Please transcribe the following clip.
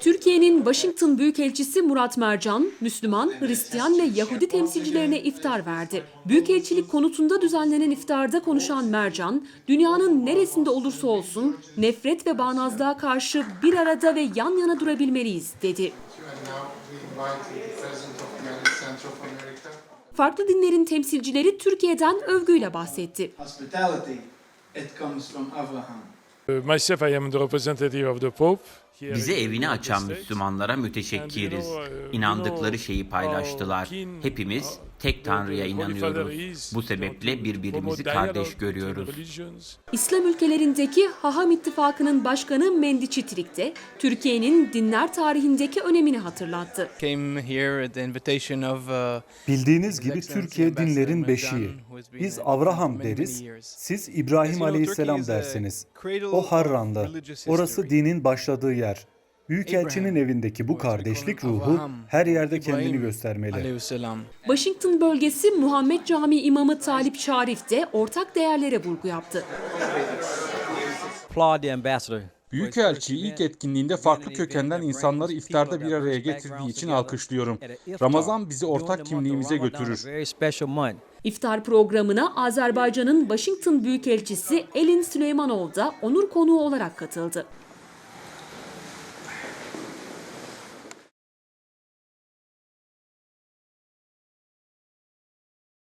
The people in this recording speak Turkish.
Türkiye'nin Washington Büyükelçisi Murat Mercan, Müslüman, Hristiyan ve Yahudi temsilcilerine iftar verdi. Büyükelçilik konutunda düzenlenen iftarda konuşan Mercan, dünyanın neresinde olursa olsun nefret ve bağnazlığa karşı bir arada ve yan yana durabilmeliyiz dedi. Farklı dinlerin temsilcileri Türkiye'den övgüyle bahsetti. hospitality, it comes from Abraham. Myself, I am the representative of the Pope. here Bize in the evini açan. Müslümanlara müteşekkiriz. Uh, İnandıkları şeyi paylaştılar. Hepimiz tek Tanrı'ya inanıyoruz. Bu sebeple birbirimizi kardeş görüyoruz. İslam ülkelerindeki Haham İttifakı'nın başkanı Mendi Çitrik de Türkiye'nin dinler tarihindeki önemini hatırlattı. uh, Bildiğiniz gibi Türkiye dinlerin beşiği. Biz Avraham deriz, siz İbrahim Aleyhisselam dersiniz. O religious Orası dinin başladığı yer. Büyükelçinin evindeki bu kardeşlik ruhu her yerde kendini göstermeli. Aleyhisselam. Washington bölgesi Muhammed Camii imamı Talip Şarif de ortak değerlere vurgu yaptı. Büyükelçi ilk etkinliğinde farklı kökenden insanları iftarda bir araya getirdiği için alkışlıyorum. Ramazan bizi ortak kimliğimize götürür. İftar programına Azerbaycan'ın Washington Büyükelçisi Elin Süleymanov da onur konuğu olarak katıldı.